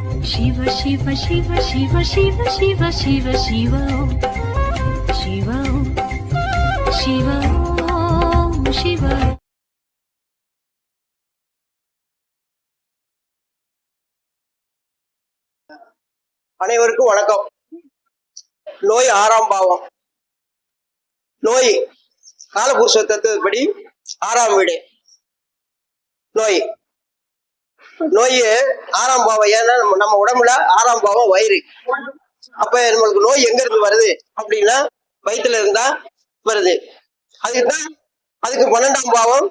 சிவ சிவ சிவ சிவ சிவ சிவ சிவ சிவோ சிவோ சிவோ சிவோ அனைவருக்கும் வணக்கம். நோய் ஆறாம் பாவம். நோய் காலபுருஷ தத்துவப்படி ஆறாம் வீடு. நோய். நோய் ஆறாம் பாவம். ஏன்னா நம்ம நம்ம உடம்புல ஆறாம் பாவம் வயிறு. அப்ப நம்மளுக்கு நோய் எங்க இருந்து வருது? அப்படின்னா வயிற்றுல இருந்தா வருது. அதுக்குதான் அதுக்கு பன்னெண்டாம் பாவம்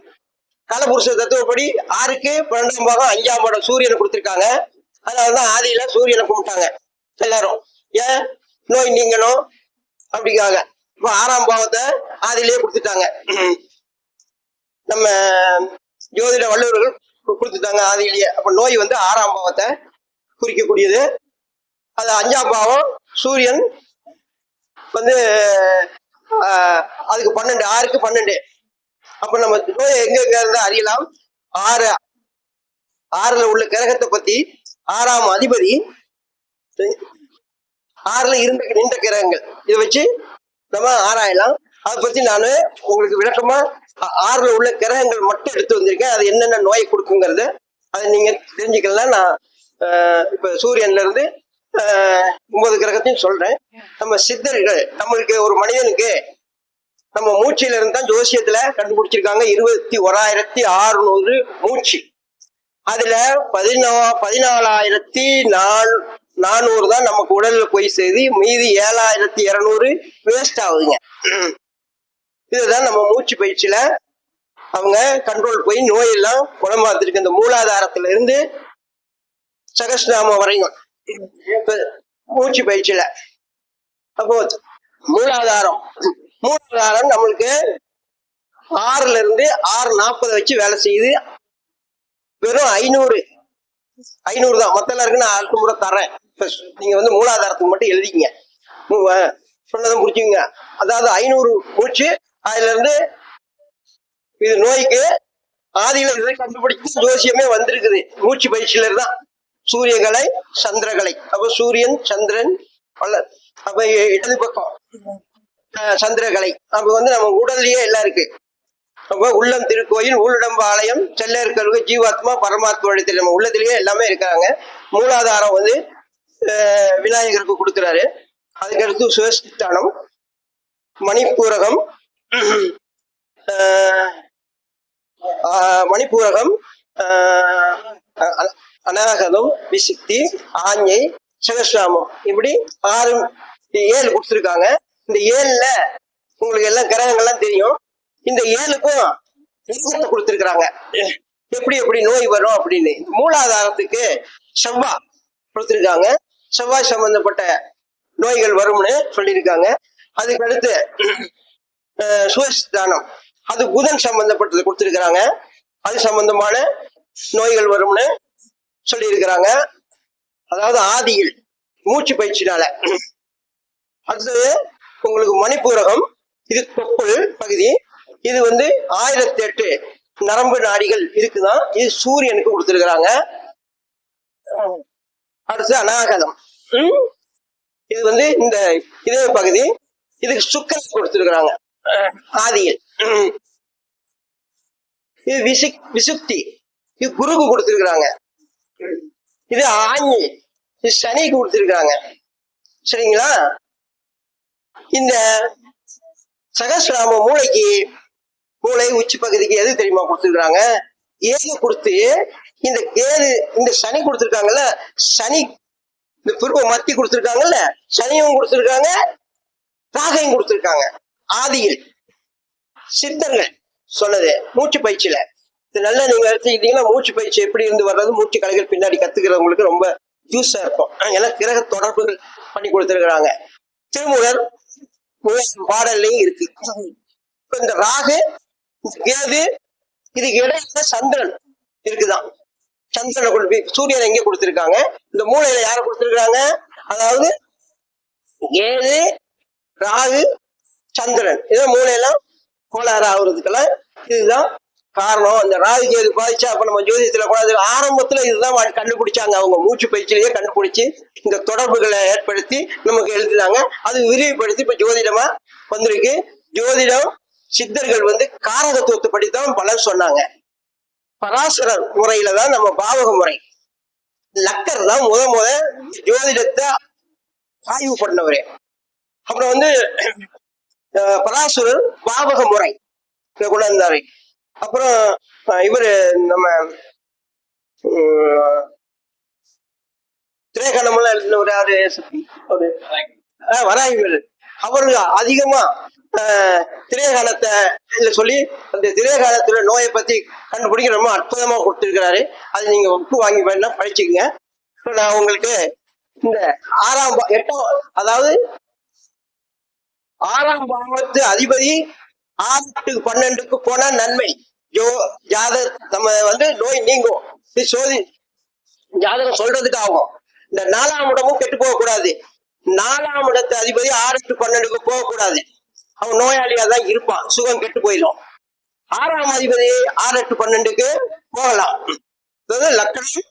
காலபுருஷ தத்துவப்படி ஆறுக்கு பன்னெண்டாம் பாவம் அஞ்சாம் பாடம் சூரியனை கொடுத்திருக்காங்க. அதனாலதான் ஆதியில சூரியனை கும்பிட்டாங்க எல்லாரும். ஏன்? நோய் நீங்கணும் அப்படிக்காக இப்ப ஆறாம் பாவத்தை ஆதியிலேயே கொடுத்துட்டாங்க. நம்ம ஜோதிட வல்லுவர்கள் கொடுத்துட்டாங்க ஆதியிலேயே அப்ப நோய் வந்து ஆறாம் பாவத்தை குறிக்கக்கூடியது. அது அஞ்சாம் பாவம் சூரியன் வந்து அதுக்கு பன்னெண்டு ஆறுக்கு பன்னெண்டு. அப்ப நம்ம நோய் எங்க எங்க இருந்தா அறியலாம். ஆறு ஆறுல உள்ள கிரகத்தை பத்தி ஆறாம் அதிபதி ஆறுல இருந்த நின்ற கிரகங்கள். இதை வச்சு நம்ம ஆராயலாம். அதை பத்தி நான் உங்களுக்கு விளக்கமா ஆறுல உள்ள கிரகங்கள் மட்டும் எடுத்து வந்திருக்கேன். அது என்னென்ன நோயை கொடுக்குங்கிறத அதை நீங்க தெரிஞ்சுக்கலாம். நான் இப்ப சூரியன்ல இருந்து ஒன்பது கிரகத்தையும் சொல்றேன். நம்ம சித்தர்கள் நம்மளுக்கு ஒரு மனிதனுக்கு நம்ம மூச்சில இருந்து தான் ஜோசியத்துல கண்டுபிடிச்சிருக்காங்க. இருபத்தி ஓராயிரத்தி அறுநூறு மூச்சு. அதுல பதினா பதினாலாயிரத்தி நாலு நானூறு தான் நமக்கு உடல்ல போய் சேதி மீதி ஏழாயிரத்தி இரநூறு வேஸ்ட் ஆகுதுங்க. இதுதான் நம்ம மூச்சு பயிற்சியில அவங்க கண்ட்ரோல் போய் நோயெல்லாம் குணமாத்திருக்கு இந்த மூலாதாரத்துல இருந்து சகஸ்நாமம் வரையும். மூச்சு பயிற்சியில. அப்போ மூலாதாரம். மூலாதாரம் நம்மளுக்கு ஆறுல இருந்து ஆறு நாற்பது வச்சு வேலை செய்யுது. வெறும் ஐநூறு. ஐநூறு தான். மத்த எல்லாருக்கும் நான் அடுத்த முறை தரேன் நீங்க வந்து மூலாதாரத்துக்கு மட்டும் எழுதிங்க மூ- அஹ் சொன்னதும் புரிச்சுங்க அதாவது ஐநூறு மூச்சு அதுல இருந்து இது நோய்க்கு ஆதியில இருந்து கண்டுபிடிச்சு ஜோசியமே வந்திருக்குது. மூச்சு பயிற்சியில தான். சூரியகலை சந்திரகலை அப்ப சூரியன் சந்திரன் வல்ல அப்ப இடது பக்கம் சந்திரகலை அப்ப வந்து நம்ம உடல்லயே எல்லாம் இருக்கு. அப்ப உள்ளம் திருக்கோயில் உள்ளடம்பு ஆலயம் செல்லர் கல்வி ஜீவாத்மா பரமாத்மா இடத்துல நம்ம உள்ளத்திலேயே எல்லாமே இருக்காங்க மூலாதாரம் வந்து விநாயகருக்கு கொடுக்குறாரு. அதுக்கடுத்து சுவஸ்தானம் மணிப்பூரகம் மணிப்பூரகம் ஆஹ், விசித்தி விசிக்தி ஆஞ்சை சகசிராமம் இப்படி ஆறு ஏழு கொடுத்துருக்காங்க. இந்த ஏழுல உங்களுக்கு எல்லாம் கிரகங்கள்லாம் தெரியும். இந்த ஏழுக்கும் லிங்கத்தை கொடுத்துருக்குறாங்க. எப்படி எப்படி நோய் வரும் அப்படின்னு. மூலாதாரத்துக்கு செவ்வாய் கொடுத்துருக்காங்க. செவ்வாய் சம்பந்தப்பட்ட நோய்கள் வரும்னு சொல்லியிருக்காங்க. அதுக்கு அடுத்து அஹ், அது புதன் சம்பந்தப்பட்டது கொடுத்துருக்காங்க அது சம்பந்தமான நோய்கள் வரும்னு சொல்லியிருக்கிறாங்க. அதாவது ஆதியில் மூச்சு பயிற்சினால. அடுத்தது உங்களுக்கு மணிப்பூரகம் இது தொப்புள் பகுதி. இது வந்து ஆயிரத்தி எட்டு நரம்பு நாடிகள் இருக்குதான் இது சூரியனுக்கு கொடுத்துருக்குறாங்க. அடுத்து அநாகதம். ம்? இது வந்து இந்த இதே பகுதி. இதுக்கு சுக்கரன் கொடுத்துருக்குறாங்க. ஆதியில் இது விசு விசுக்தி. இது குருக்கு கொடுத்துருக்குறாங்க. இது ஆஞ்சி இது சனிக்கு கொடுத்துருக்குறாங்க. சரிங்களா? இந்த சகசிராம மூளைக்கு மூளை உச்சி பகுதிக்கு எது தெரியுமா கொடுத்துருக்காங்க ஏது கொடுத்து இந்த கேது இந்த சனி கொடுத்துருக்காங்கல்ல சனி இந்த புருவ மத்தி கொடுத்துருக்காங்கல்ல சனியும் கொடுத்துருக்காங்க ராகையும் கொடுத்துருக்காங்க. ஆதியில் சித்தர்கள் சொன்னது மூச்சு பயிற்சியில. இது நல்லா நீங்க எடுத்துக்கிட்டீங்கன்னா மூச்சு பயிற்சி எப்படி இருந்து வர்றது மூச்சு கலைகள் பின்னாடி கத்துக்கிறவங்களுக்கு ரொம்ப யூஸா இருக்கும். ஏன்னா கிரக தொடர்புகள் பண்ணி கொடுத்துருக்காங்க திருமூலர் பாடல்லையும் இருக்கு. இந்த ராகு கேது இதுக்கு இடையில சந்திரன் இருக்குதான். சந்திரனை கொண்டு போய் சூரியனை எங்கே கொடுத்துருக்காங்க? இந்த மூளையில யாரை கொடுத்துருக்காங்க அதாவது கேது ராகு சந்திரன். இதை மூளையெல்லாம் கோளாறு ஆகுறதுக்கெல்லாம் இதுதான் காரணம். அந்த ராகுகேது பாதிச்சா அப்ப நம்ம ஜோதிடத்துல கூட அது ஆரம்பத்துல இதுதான் கண்டுபிடிச்சாங்க. அவங்க மூச்சு பயிற்சியிலேயே கண்டுபிடிச்சு இந்த தொடர்புகளை ஏற்படுத்தி நமக்கு எழுதினாங்க. அது விரிவுபடுத்தி இப்ப ஜோதிடமா வந்திருக்கு. ஜோதிடம் சித்தர்கள் வந்து காரகத்துவத்தை தான் பலர் சொன்னாங்க. பராசரர் முறையில தான் நம்ம பாவக முறை. லக்கர் தான் முத முத ஜோதிடத்தை ஆய்வு பண்ணவரே. அப்புறம் வந்து பராசுரன் பராசுரர் பாவக முறை. இதை அப்புறம் இவரு நம்ம உம், எழுதின எழுதினவர் யாரு? ஒரு அஹ், அவரு அதிகமா அஹ், இல்ல சொல்லி அந்த திரைகாலத்துல நோயை பத்தி கண்டுபிடிக்க ரொம்ப அற்புதமா கொடுத்துருக்கிறாரு. அது நீங்க உப்பு வாங்கி வேணா படிச்சுக்கங்க. நான் உங்களுக்கு இந்த ஆறாம் எட்டாம் அதாவது ஆறாம் பாவத்து அதிபதி ஆறு பன்னெண்டுக்கு போனா நன்மை. யோ ஜாத நம்ம வந்து நோய் நீங்கும். சோதி ஜாதகம் சொல்றதுக்கு ஆகும் இந்த நாலாம் இடமும் கெட்டு போக கூடாது நாலாம் இடத்து அதிபதி ஆறு பன்னெண்டுக்கு போக கூடாது அவன் நோயாளியா தான் இருப்பான். சுகம் கெட்டு போயிடும். ஆறாம் அதிபதி ஆறு எட்டு பன்னெண்டுக்கு போகலாம். அதாவது லக்கணம்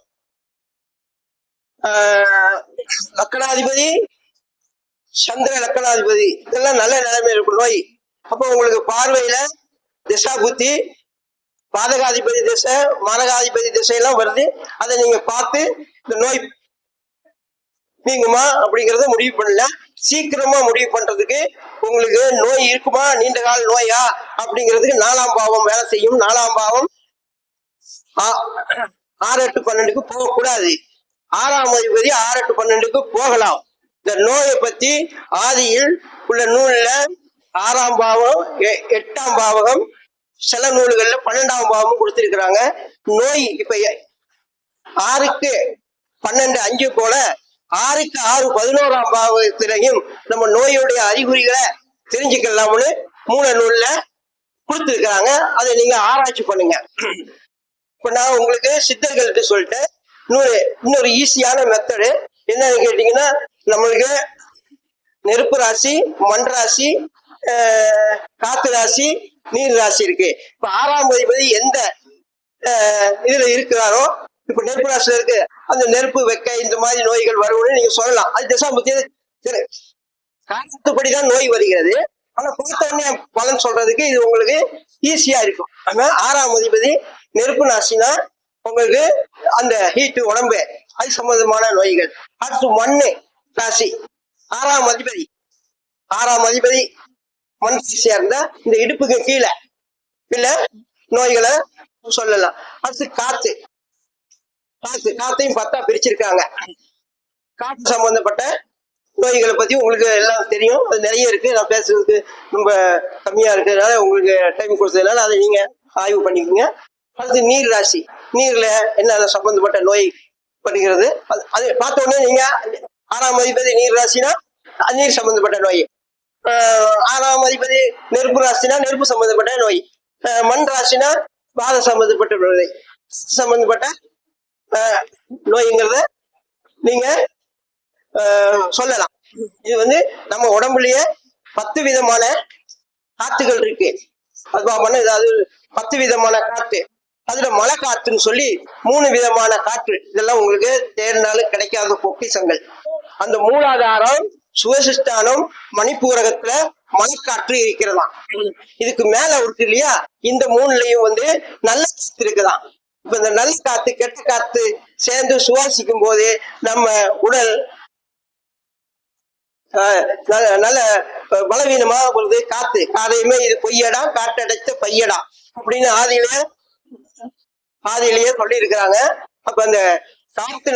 லக்கணாதிபதி சந்திர லக்கணாதிபதி. இதெல்லாம் நல்ல நிலைமை இருக்கும் நோய் அப்போ உங்களுக்கு பார்வையில திசா புத்தி பாதகாதிபதி திசை மாரகாதிபதி திசையெல்லாம் வருது. அதை நீங்க பார்த்து இந்த நோய் நீங்குமா அப்படிங்கறத முடிவு பண்ணல. சீக்கிரமா முடிவு பண்றதுக்கு உங்களுக்கு நோய் இருக்குமா? நீண்ட கால நோயா? அப்படிங்கிறதுக்கு நாலாம் பாவம் வேலை செய்யும். நாலாம் பாவம் ஆ- ஆறு எட்டு பன்னெண்டுக்கு போகக்கூடாது. ஆறாம் அதிபதி ஆறு எட்டு பன்னெண்டுக்கு போகலாம். இந்த நோயை பத்தி ஆதியில் உள்ள நூல்ல ஆறாம் பாவம் எ- எட்டாம் பாவகம் சில நூல்கள்ல பன்னெண்டாம் பாவமும் கொடுத்திருக்கிறாங்க. நோய் இப்ப ஆறுக்கு பன்னெண்டு அஞ்சு போல ஆறுக்கு ஆறு பதினோராம் பாவத்திலையும் நம்ம நோயுடைய அறிகுறிகளை தெரிஞ்சுக்கலாம்னு மூல நூல்ல கொடுத்துருக்காங்க அதை நீங்க ஆராய்ச்சி பண்ணுங்க. இப்ப நான் உங்களுக்கு சித்தர்களுக்கு சொல்லிட்டு இன்னொரு இன்னொரு ஈஸியான மெத்தடு என்னன்னு கேட்டீங்கன்னா நம்மளுக்கு நெருப்பு ராசி மண் ராசி காத்து ராசி நீர் ராசி இருக்கு. இப்ப ஆறாம் அதிபதி எந்த இதுல இருக்கிறாரோ இப்ப நெருப்பு ராசியில இருக்கு. அந்த நெருப்பு வெக்க இந்த மாதிரி நோய்கள் வரும்னு நீங்க சொல்லலாம். அது திசாபுத்தி காரணத்துப்படிதான் நோய் வருகிறது. ஆனா பார்த்த உடனே பலன் சொல்றதுக்கு இது உங்களுக்கு ஈஸியா இருக்கும். ஆனா ஆறாம் அதிபதி நெருப்பு ராசினா உங்களுக்கு அந்த ஹீட்டு உடம்பு அது சம்பந்தமான நோய்கள். அடுத்து மண்ணு. ராசி. ஆறாம் அதிபதி. ஆறாம் அதிபதி மண் சேர்ந்த இந்த இடுப்புக்கு கீழே இல்ல நோய்களை சொல்லலாம். அடுத்து காத்து காத்து காத்தையும் பார்த்தா பிரிச்சிருக்காங்க. காற்று சம்பந்தப்பட்ட நோய்களை பத்தி உங்களுக்கு எல்லாம் தெரியும். அது நிறைய இருக்கு. நான் பேசுறதுக்கு ரொம்ப கம்மியா இருக்கிறதுனால உங்களுக்கு டைம் கொடுத்ததுனால அதை நீங்க ஆய்வு பண்ணிக்கோங்க. அடுத்து நீர் ராசி. நீர்ல என்ன சம்பந்தப்பட்ட நோய் பண்ணுகிறது அது அது பார்த்த உடனே நீங்க ஆறாம் அதிபதி நீர் ராசினா நீர் சம்பந்தப்பட்ட நோய் ஆறாம் அதிபதி நெருப்பு ராசினா நெருப்பு சம்பந்தப்பட்ட நோய் மண் ராசினா பாத சம்பந்தப்பட்ட நோய் சம்பந்தப்பட்ட நோய்ங்கிறத நீங்க சொல்லலாம். இது வந்து நம்ம உடம்புலயே பத்து விதமான காத்துகள் இருக்கு. அதுவாம ஏதாவது பத்து விதமான காத்து. அதுல மழை காத்துன்னு சொல்லி மூணு விதமான காற்று. இதெல்லாம் உங்களுக்கு தேர்ந்தாலும் கிடைக்காத பொக்கிசங்கள் அந்த மூலாதாரம் சுவசிஷ்டானம் மணிப்பூரகத்துல மழைக்காற்று இருக்கிறதாம். இதுக்கு மேல இருக்கு இல்லையா? இந்த மூணுலயும் வந்து நல்ல காத்து இருக்குதாம். இப்ப இந்த நல்ல காத்து கெட்ட காத்து சேர்ந்து சுவாசிக்கும் போது நம்ம உடல் ஆஹ் நல்ல நல்ல அஹ் பலவீனமா காத்து காதையுமே இது பொய்யடா காட்டடைத்த பையடா அப்படின்னு ஆதியில ஆதியிலேயே சொல்லி இருக்கிறாங்க அப்ப அந்த காத்து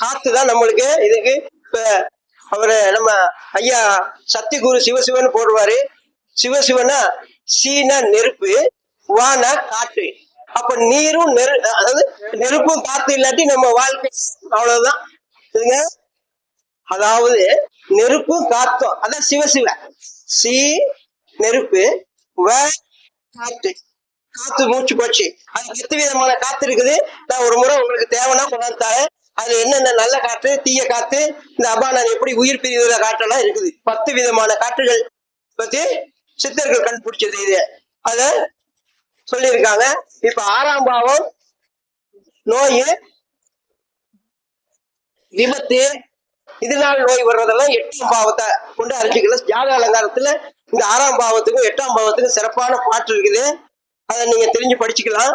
காத்து தான் நம்மளுக்கு இதுக்கு இப்ப அவரு நம்ம ஐயா சக்தி குரு சிவசிவன் போடுவாரு. சிவசிவனா சீனா நெருப்பு வானா காற்று. அப்ப நீரும் நெரு அதாவது நெருப்பும் காத்து இல்லாட்டி நம்ம வாழ்க்கை அவ்வளவுதான். இதுங்க அதாவது நெருப்பும் காத்தும். அதான் சிவசிவ. சி நெருப்பு வ காத்து. காத்து மூச்சு போச்சு. அது எத்து விதமான காத்து இருக்குது? நான் ஒரு முறை உங்களுக்கு தேவைன்னா கொண்டாந்து தரேன். அதுல என்னென்ன நல்ல காற்று தீய காத்து இந்த அபானம் எப்படி உயிர் பிரிவுல காற்றெல்லாம் இருக்குது. பத்து விதமான காற்றுகள் பத்தி சித்தர்கள் கண்டுபிடிச்சது இது. அத சொல்லியிருக்காங்க. இப்ப ஆறாம் பாவம் நோய் விபத்து இதனால் நோய் வர்றதெல்லாம் எட்டாம் பாவத்தை கொண்டு அறிஞ்சிக்கலாம் ஜாத அலங்காரத்துல இந்த ஆறாம் பாவத்துக்கும் எட்டாம் பாவத்துக்கும் சிறப்பான பாட்டு இருக்குது. அதை நீங்க தெரிஞ்சு படிச்சுக்கலாம்.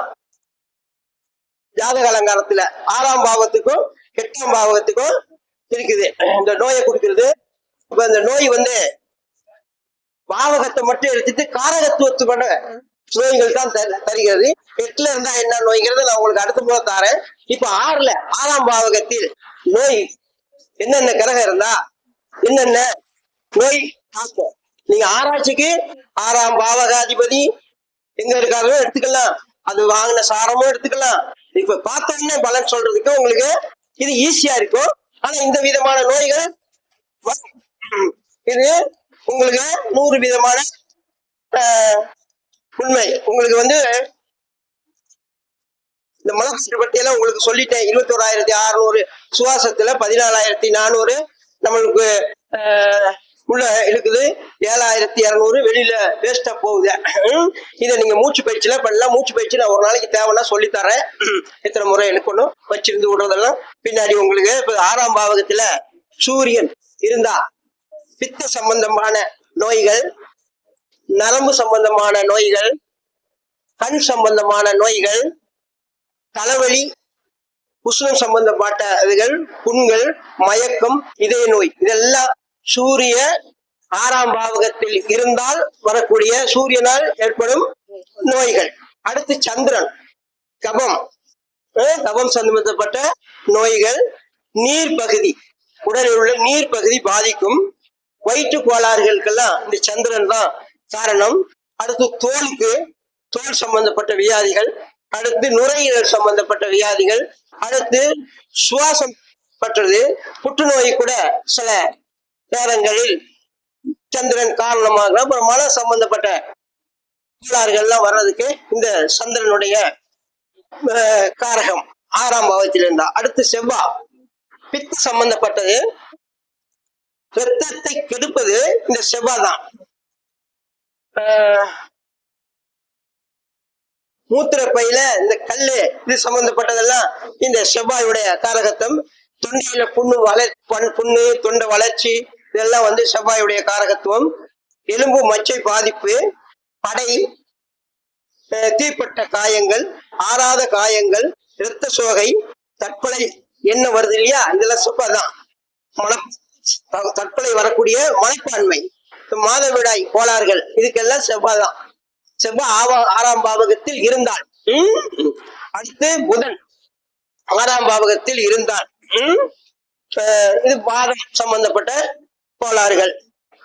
ஜாதக அலங்காரத்துல ஆறாம் பாவத்துக்கும் எட்டாம் பாவத்துக்கும் இருக்குது இந்த நோயை கொடுக்கிறது. இப்ப இந்த நோய் வந்து பாவகத்தை மட்டும் எடுத்துட்டு காரகத்துவத்துக்கான நோய்கள் தான் தருகிறது. எட்டுல இருந்தா என்ன நோய்ங்கிறத நான் உங்களுக்கு அடுத்த முறை தாரேன் இப்ப ஆறுல ஆறாம் பாவகத்தில் நோய் என்னென்ன கிரகம் இருந்தா என்னென்ன நோய் தாக்கம் நீங்க ஆராய்ச்சிக்கு ஆறாம் பாவகாதிபதி எங்க இருக்காரோ எடுத்துக்கலாம். அது வாங்கின சாரமும் எடுத்துக்கலாம். இப்ப பார்த்த பலன் சொல்றதுக்கு உங்களுக்கு இது ஈஸியா இருக்கும். ஆனா இந்த விதமான நோய்கள் இது உங்களுக்கு நூறு விதமான ஆஹ், உண்மை. உங்களுக்கு வந்து இந்த மலக்கட்டு பட்டியெல்லாம் உங்களுக்கு சொல்லிட்டேன். இருபத்தோராயிரத்தி அறுநூறு சுவாசத்துல பதினாலாயிரத்தி நானூறு நம்மளுக்கு ஆஹ், உள்ள இருக்குது ஏழாயிரத்தி இரநூறு வெளியில வேஸ்டா போகுது. இதை நீங்க மூச்சு பயிற்சியில பண்ணலாம். மூச்சு பயிற்சி நான் ஒரு நாளைக்கு தேவைன்னா சொல்லித்தரேன். எத்தனை முறை எடுக்கணும் வச்சிருந்து விடுறதெல்லாம். பின்னாடி உங்களுக்கு இப்ப ஆறாம் பாவகத்துல சூரியன் இருந்தா பித்த சம்பந்தமான நோய்கள் நரம்பு சம்பந்தமான நோய்கள் கண் சம்பந்தமான நோய்கள் தலைவலி உஷ்ணம் சம்பந்தப்பட்ட இதுகள் புண்கள் மயக்கம் இதய நோய் இதெல்லாம் சூரிய ஆறாம் பாவகத்தில் இருந்தால் வரக்கூடிய சூரியனால் ஏற்படும் நோய்கள். அடுத்து சந்திரன் கபம். கபம் சம்பந்தப்பட்ட நோய்கள். நீர் பகுதி உடலில் உள்ள நீர் பகுதி பாதிக்கும். வயிற்று கோளாறுகளுக்கெல்லாம் இந்த சந்திரன் தான் காரணம். அடுத்து தோலுக்கு தோல் சம்பந்தப்பட்ட வியாதிகள். அடுத்து நுரையீரல் சம்பந்தப்பட்ட வியாதிகள். அடுத்து சுவாசம் பற்றது. புற்றுநோய் கூட சில நேரங்களில் சந்திரன் காரணமாக அப்புறம் மன சம்பந்தப்பட்ட கோளாறுகள்லாம் வர்றதுக்கு இந்த சந்திரனுடைய காரகம் ஆறாம் பாவத்தில் இருந்தா. அடுத்து செவ்வா. பித்த சம்பந்தப்பட்டது. ரத்தத்தை கெடுப்பது இந்த செவ்வா தான். ஆஹ், மூத்திரப்பையில இந்த கல்லு இது சம்பந்தப்பட்டதெல்லாம் இந்த செவ்வாயுடைய காரகத்தம். தொண்டையில புண்ணு வளர் பண் புண்ணு தொண்டை வளர்ச்சி இதெல்லாம் வந்து செவ்வாயுடைய காரகத்துவம். எலும்பு மச்சை பாதிப்பு படை அஹ், தீப்பட்ட காயங்கள் ஆறாத காயங்கள் இரத்த சோகை தற்கொலை என்ன வருது இல்லையா? இதெல்லாம் செவ்வாய் தான் மன தற்கொலை வரக்கூடிய மனப்பான்மை மாதவிடாய் கோளாறுகள் இதுக்கெல்லாம் செவ்வாய் தான். செவ்வாய் ஆவா- ஆறாம் பாவகத்தில் இருந்தால் அடுத்து புதன் ஆறாம் பாவகத்தில் இருந்தால் இது பாதம் சம்பந்தப்பட்ட கோளாறுகள்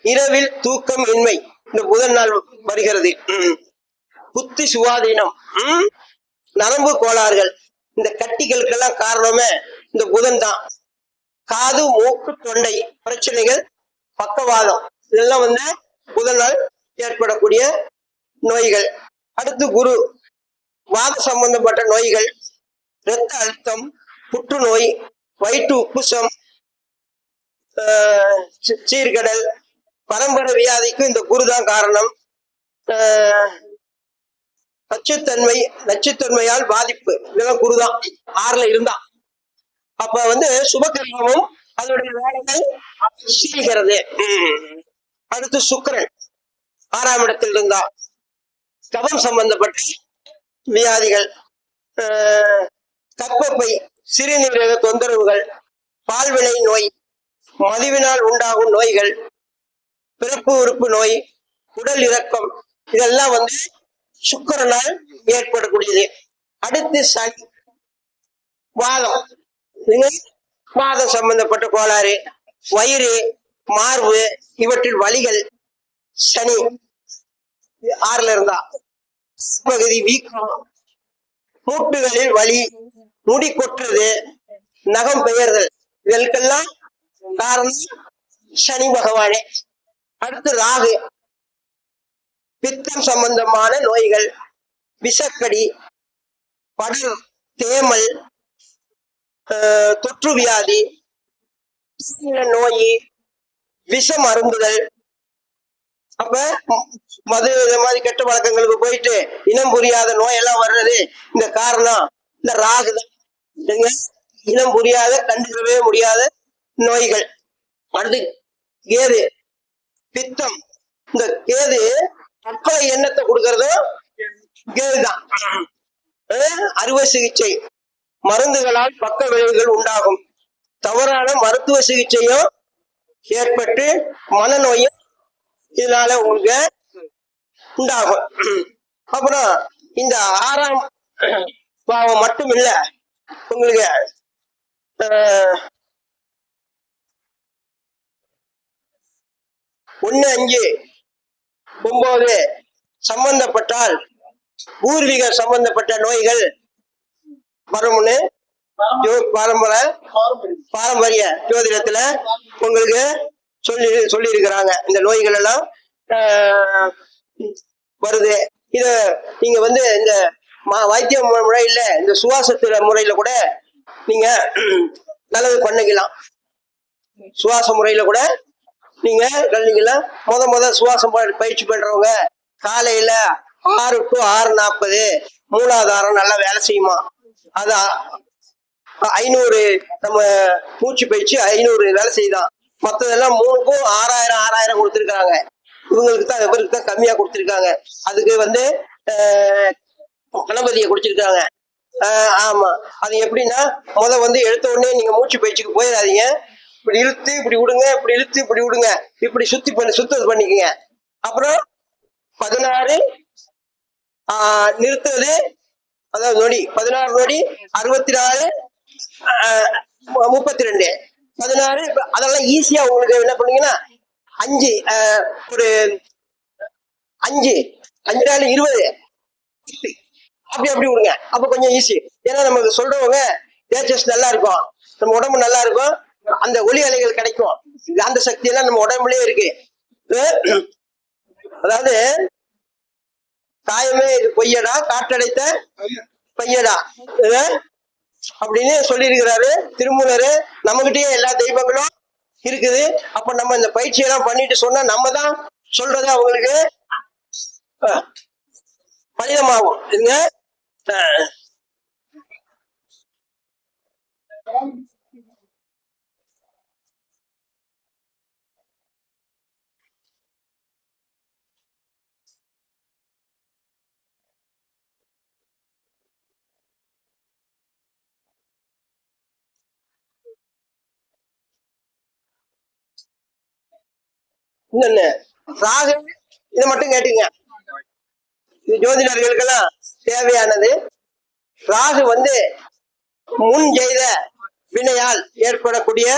இரவில் தூக்கம் இன்மை. இந்த புதன் நாள் வருகிறது. புத்தி சுவாதீனம். ம்? நரம்பு கோளாறுகள். இந்த கட்டிகளுக்கெல்லாம் காரணமே இந்த புதன் தான். காது மூக்கு தொண்டை பிரச்சனைகள் பக்கவாதம். இதெல்லாம் வந்து புதனால் ஏற்படக்கூடிய நோய்கள். அடுத்து குரு. வாத சம்பந்தப்பட்ட நோய்கள். இரத்த அழுத்தம் புற்றுநோய் வயிற்று உப்புசம் சீர்கடல் பரம்பரை வியாதிக்கும் இந்த குரு தான் காரணம். ஆஹ் நச்சுத்தன்மை நச்சுத்தன்மையால் பாதிப்பு. இதெல்லாம் குருதான் ஆறுல இருந்தான் அப்ப வந்து சுபகிரகமும் அதனுடைய வேலைகள் செய்கிறது அடுத்து சுக்கிரன் ஆறாம் இடத்தில் இருந்தா. கபம் சம்பந்தப்பட்ட வியாதிகள். ஆஹ் சிறுநீரக தொந்தரவுகள் பால்வினை நோய் மதுவினால் உண்டாகும் நோய்கள் பிறப்பு உறுப்பு நோய் உடல் இறக்கம் இதெல்லாம் வந்து சுக்கரனால் ஏற்படக்கூடியது. அடுத்து சனி வாதம். வாதம் சம்பந்தப்பட்ட கோளாறு வயிறு மார்பு இவற்றில் வலிகள் சனி ஆறுல இருந்தா. பகுதி வீக்கம் மூட்டுகளில் வலி முடி கொட்டுறது நகம் பெயர்தல் இதற்கெல்லாம் காரணம் சனி பகவானே அடுத்து ராகு பித்தம் சம்பந்தமான நோய்கள் விஷக்கடி படர் தேமல் ஆஹ், தொற்று வியாதி நோய் விஷம் மருந்துகள் அப்ப மது இந்த மாதிரி கெட்ட பழக்கங்களுக்கு போயிட்டு இனம் புரியாத நோய் எல்லாம் வர்றது இந்த காரணம் இந்த ராகு தான் இனம் புரியாத கண்டுக்கவே முடியாத நோய்கள். அடுத்து கேது. பித்தம். இந்த கேது தற்கொலை எண்ணத்தை கொடுக்கறதும் கேதுதான். அறுவை சிகிச்சை. மருந்துகளால் பக்க விளைவுகள் உண்டாகும். தவறான மருத்துவ சிகிச்சையும் ஏற்பட்டு மனநோயும் இதனால உங்களுக்கு உண்டாகும். அப்புறம் இந்த ஆறாம் பாவம் மட்டும் இல்ல உங்களுக்கு ஒன்று அஞ்சு. ஒன்பது சம்பந்தப்பட்டால் பூர்வீக சம்பந்தப்பட்ட நோய்கள் வரும்னு பரம்பரை பாரம்பரிய பாரம்பரிய ஜோதிடத்துல உங்களுக்கு சொல்லி சொல்லி இருக்கிறாங்க இந்த நோய்கள் எல்லாம் வருது. இத நீங்க வந்து இந்த மா- வைத்திய முறையில இந்த சுவாசத்துல முறையில கூட நீங்க நல்லது பண்ணிக்கலாம். சுவாச முறையில கூட நீங்க கல்விக்கலாம் முத முத சுவாசம் பயிற்சி பண்றவங்க காலையில ஆறு டு ஆறு நாற்பது மூலாதாரம் நல்லா வேலை செய்யுமா? அது ஐநூறு நம்ம மூச்சு பயிற்சி ஐநூறு வேலை செய்தான். மற்றதெல்லாம் மூணுக்கும் ஆறாயிரம் ஆறாயிரம் கொடுத்துருக்காங்க. இவங்களுக்கு தான் இவருக்கு தான் கம்மியா கொடுத்துருக்காங்க. அதுக்கு வந்து கணபதியை குடிச்சிருக்காங்க ஆமா. அது எப்படின்னா முத வந்து எடுத்த உடனே நீங்க மூச்சு பயிற்சிக்கு போயிடாதீங்க. இப்படி இழுத்து இப்படி விடுங்க இப்படி இழுத்து இப்படி விடுங்க. இப்படி சுத்தி பண்ணி சுத்தம் பண்ணிக்கங்க. அப்புறம் பதினாறு ஆஹ், நிறுத்துவது. அதாவது நொடி பதினாறு நொடி அறுபத்தி நாலு முப்பத்தி ரெண்டு பதினாறு அதெல்லாம் ஈஸியா உங்களுக்கு என்ன பண்ணீங்கன்னா அஞ்சு ஒரு அஞ்சு அஞ்சு நாள் இருபது. அப்படி அப்படி விடுங்க. அப்ப கொஞ்சம் ஈஸி ஏன்னா நமக்கு சொல்றவங்க நேச்சர்ஸ் நல்லா இருக்கும். நம்ம உடம்பு நல்லா இருக்கும். அந்த ஒளி அலைகள் கிடைக்கும். காந்த சக்தி எல்லாம் நம்ம உடம்புலயே இருக்கு. அதாவது காயமே இது பொய்யடா காற்றடைத்த பையடா அப்படின்னு சொல்லியிருக்கிறாரு. திருமூலரு நம்மகிட்டயே எல்லா தெய்வங்களும் இருக்குது. அப்ப நம்ம இந்த பயிற்சி எல்லாம் பண்ணிட்டு சொன்னா நம்ம தான் சொல்றது அவங்களுக்கு பலிதமாகும். இதுங்க இன்னொன்னு ராகு இதை மட்டும் கேட்டுங்க. இது ஜோதிடர்களுக்கெல்லாம் தேவையானது. ராகு வந்து முன் செய்த வினையால் ஏற்படக்கூடிய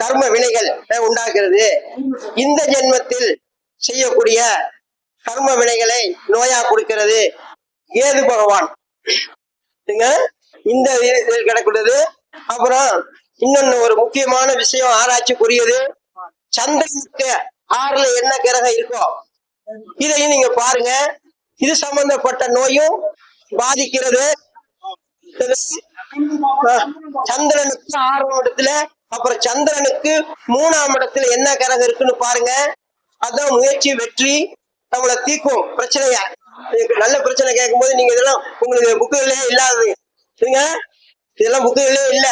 கர்ம வினைகள் உண்டாகிறது இந்த ஜென்மத்தில் செய்யக்கூடிய கர்ம வினைகளை நோயா கொடுக்கிறது. ஏது பகவான். இந்த இதில் அப்புறம் இன்னொன்னு ஒரு முக்கியமான விஷயம் ஆராய்ச்சிக்குரியது. சந்திரனுக்கு ஆறுல என்ன கிரகம் இருக்கோ இதையும் நீங்க பாருங்க. இது சம்பந்தப்பட்ட நோயும் பாதிக்கிறது. சந்திரனுக்கு ஆறாம் இடத்துல அப்புறம் சந்திரனுக்கு மூணாம் இடத்துல என்ன கிரகம் இருக்குன்னு பாருங்க. அதான் முயற்சி வெற்றி நம்மளை தீக்கும் பிரச்சனையா? நல்ல பிரச்சனை கேட்கும் போது நீங்க இதெல்லாம் உங்களுக்கு புக்குகளே இல்லாது இதெல்லாம் புக்குகளே இல்ல.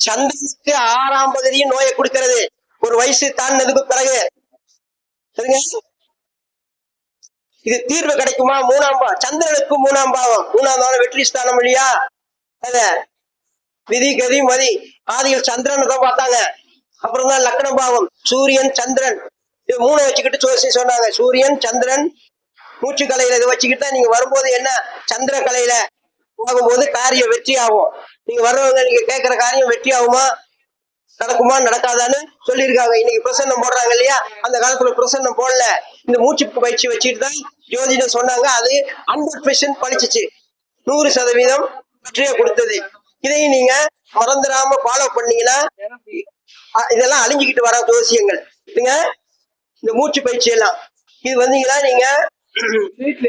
சந்திரனுக்கு ஆறாம் பகுதியும் நோயை கொடுக்கறது. ஒரு வயசு தாண்டினதுக்கு பிறகு சரிங்க? இது தீர்வு கிடைக்குமா? மூணாம் பாவம் சந்திரனுக்கு மூணாம் பாவம். மூணாம் பாவம் வெற்றி ஸ்தானம் இல்லையா? அத விதி கதி மதி ஆதியில் சந்திரன் தான் பார்த்தாங்க. அப்புறம் தான் லக்ன பாவம். சூரியன் சந்திரன். இது மூணு வச்சுக்கிட்டு சோசி சொன்னாங்க. சூரியன் சந்திரன் மூச்சு கலையில இதை வச்சுக்கிட்டு தான் நீங்க வரும்போது என்ன? சந்திர கலையில போகும்போது காரியம் வெற்றி ஆகும் நீங்க வர்றவங்க நீங்க கேட்கிற காரியம் வெற்றி ஆகுமா நடக்குமா நடக்காதான்னு சொல்லியிருக்காங்க. இன்னைக்கு பிரசன்னம் போடுறாங்க இல்லையா? அந்த காலத்துல பிரசன்னம் போடல. இந்த மூச்சு பயிற்சி வச்சுட்டு தான் ஜோதிடம் சொன்னாங்க. அது ஹண்ட்ரட் பெர்சன்ட் பழிச்சிச்சு. நூறு சதவீதம் வெற்றியை கொடுத்தது. இதையும் நீங்க மறந்துடாம ஃபாலோ பண்ணீங்கன்னா இதெல்லாம் அழிஞ்சுக்கிட்டு வர ஜோசியங்கள். இதுங்க இந்த மூச்சு பயிற்சி எல்லாம். இது வந்தீங்கன்னா நீங்க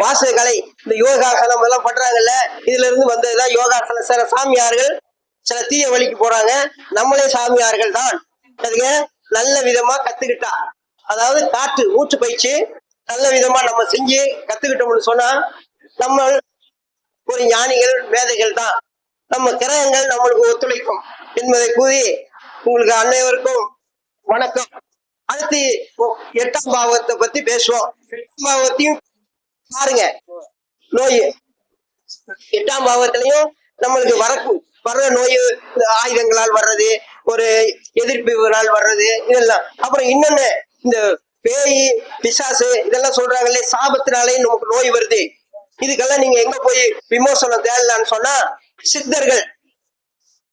வாச கலை இந்த யோகாசனம் எல்லாம் பண்றாங்கல்ல. இதுல இருந்து வந்ததுதான் யோகாசன சில சாமியார்கள் சில தீய வழிக்கு போறாங்க. நம்மளே சாமியார்கள் தான். அதுங்க நல்ல விதமா கத்துக்கிட்டா. அதாவது காற்று மூச்சு பயிற்சி நல்ல விதமா நம்ம செஞ்சு கத்துக்கிட்டோம்னு சொன்னா நம்ம ஒரு ஞானிகள் மேதைகள் தான். நம்ம கிரகங்கள் நம்மளுக்கு ஒத்துழைக்கும் என்பதை கூறி உங்களுக்கு அனைவருக்கும் வணக்கம். அடுத்து எட்டாம் பாவத்தை பத்தி பேசுவோம். எட்டாம் பாவத்தையும் பாருங்க. நோய். எட்டாம் பாவத்திலையும் நம்மளுக்கு வரக்கும் வர்ற நோய் இந்த ஆயுதங்களால் வர்றது ஒரு எதிர்ப்புகளால் வர்றது இதெல்லாம். அப்புறம் இன்னொன்னு இந்த பேய் பிசாசு இதெல்லாம் சொல்றாங்களே சாபத்தினாலே நமக்கு நோய் வருது. இதுக்கெல்லாம் நீங்க எங்க போய் விமோசனம் தேடலாம்னு சொன்னா சித்தர்கள்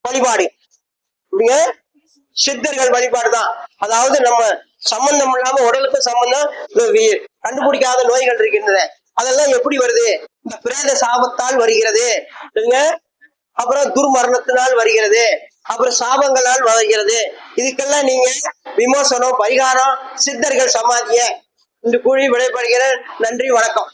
வழிபாடு. இப்படிங்க சித்தர்கள் வழிபாடு தான். அதாவது நம்ம சம்பந்தம் இல்லாம உடலுக்கு சம்பந்தம் இந்த கண்டுபிடிக்காத நோய்கள் இருக்கின்றன. அதெல்லாம் எப்படி வருது? இந்த பிரேத சாபத்தால் வருகிறது. இல்லைங்க அப்புறம் துர்மரணத்தினால் வருகிறது. அப்புறம் சாபங்களால் வருகிறது. இதுக்கெல்லாம் நீங்க விமோசனம் பரிகாரம் சித்தர்கள் சமாதிய இந்த குழி விடைபடுகிறேன் நன்றி வணக்கம்.